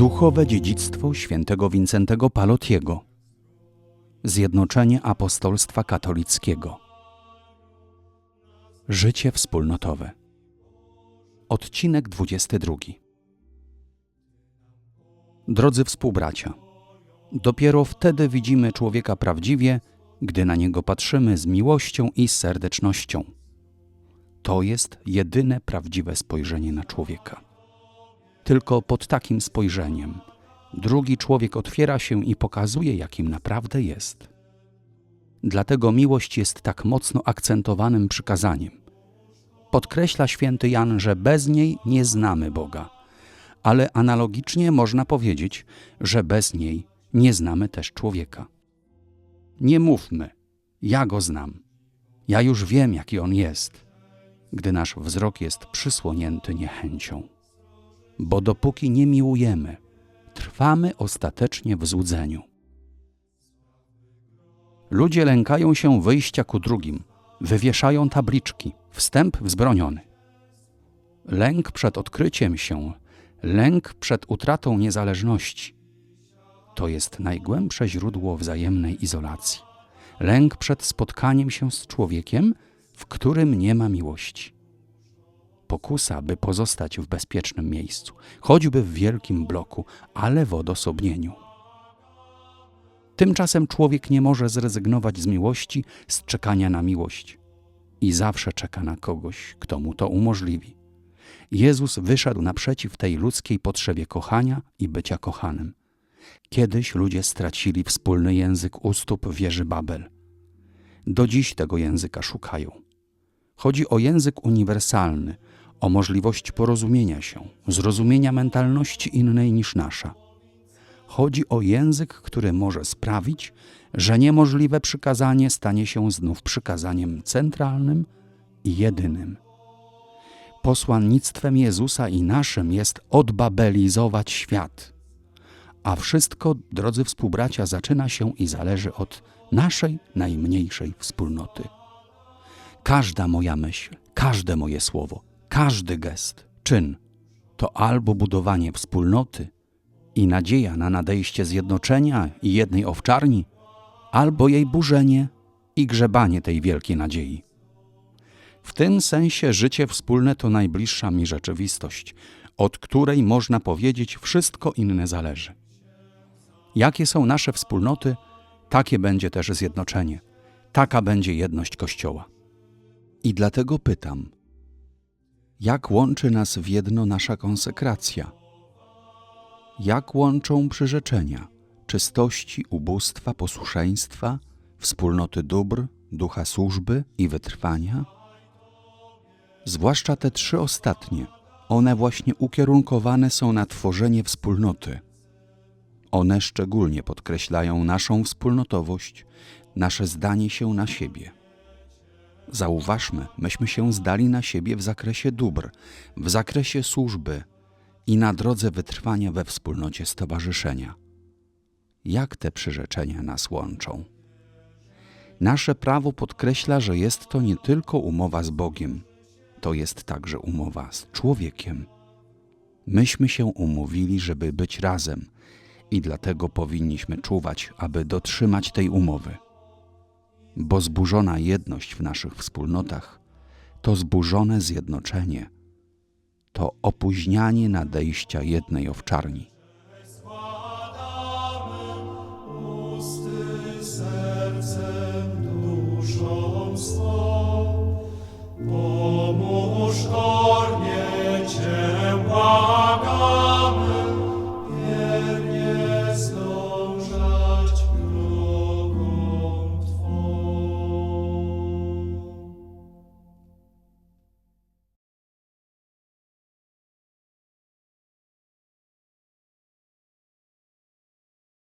Duchowe dziedzictwo świętego Wincentego Palotiego. Zjednoczenie apostolstwa katolickiego. Życie wspólnotowe. Odcinek 22. Drodzy współbracia, dopiero wtedy widzimy człowieka prawdziwie, gdy na niego patrzymy z miłością i serdecznością. To jest jedyne prawdziwe spojrzenie na człowieka. Tylko pod takim spojrzeniem drugi człowiek otwiera się i pokazuje, jakim naprawdę jest. Dlatego miłość jest tak mocno akcentowanym przykazaniem. Podkreśla święty Jan, że bez niej nie znamy Boga, ale analogicznie można powiedzieć, że bez niej nie znamy też człowieka. Nie mówmy, ja go znam, ja już wiem, jaki on jest, gdy nasz wzrok jest przysłonięty niechęcią bo dopóki nie miłujemy, trwamy ostatecznie w złudzeniu. Ludzie lękają się wyjścia ku drugim, wywieszają tabliczki, wstęp wzbroniony. Lęk przed odkryciem się, lęk przed utratą niezależności to jest najgłębsze źródło wzajemnej izolacji. Lęk przed spotkaniem się z człowiekiem, w którym nie ma miłości pokusa, by pozostać w bezpiecznym miejscu, choćby w wielkim bloku, ale w odosobnieniu. Tymczasem człowiek nie może zrezygnować z miłości, z czekania na miłość i zawsze czeka na kogoś, kto mu to umożliwi. Jezus wyszedł naprzeciw tej ludzkiej potrzebie kochania i bycia kochanym. Kiedyś ludzie stracili wspólny język u stóp wieży Babel. Do dziś tego języka szukają. Chodzi o język uniwersalny, o możliwość porozumienia się, zrozumienia mentalności innej niż nasza. Chodzi o język, który może sprawić, że niemożliwe przykazanie stanie się znów przykazaniem centralnym i jedynym. Posłannictwem Jezusa i naszym jest odbabelizować świat. A wszystko, drodzy współbracia, zaczyna się i zależy od naszej najmniejszej wspólnoty. Każda moja myśl, każde moje słowo, każdy gest, czyn to albo budowanie wspólnoty i nadzieja na nadejście zjednoczenia i jednej owczarni, albo jej burzenie i grzebanie tej wielkiej nadziei. W tym sensie życie wspólne to najbliższa mi rzeczywistość, od której można powiedzieć wszystko inne zależy. Jakie są nasze wspólnoty, takie będzie też zjednoczenie, taka będzie jedność Kościoła. I dlatego pytam – jak łączy nas w jedno nasza konsekracja? Jak łączą przyrzeczenia czystości, ubóstwa, posłuszeństwa, wspólnoty dóbr, ducha służby i wytrwania? Zwłaszcza te trzy ostatnie, one właśnie ukierunkowane są na tworzenie wspólnoty. One szczególnie podkreślają naszą wspólnotowość, nasze zdanie się na siebie. Zauważmy, myśmy się zdali na siebie w zakresie dóbr, w zakresie służby i na drodze wytrwania we wspólnocie stowarzyszenia. Jak te przyrzeczenia nas łączą? Nasze prawo podkreśla, że jest to nie tylko umowa z Bogiem, to jest także umowa z człowiekiem. Myśmy się umówili, żeby być razem i dlatego powinniśmy czuwać, aby dotrzymać tej umowy bo zburzona jedność w naszych wspólnotach to zburzone zjednoczenie, to opóźnianie nadejścia jednej owczarni.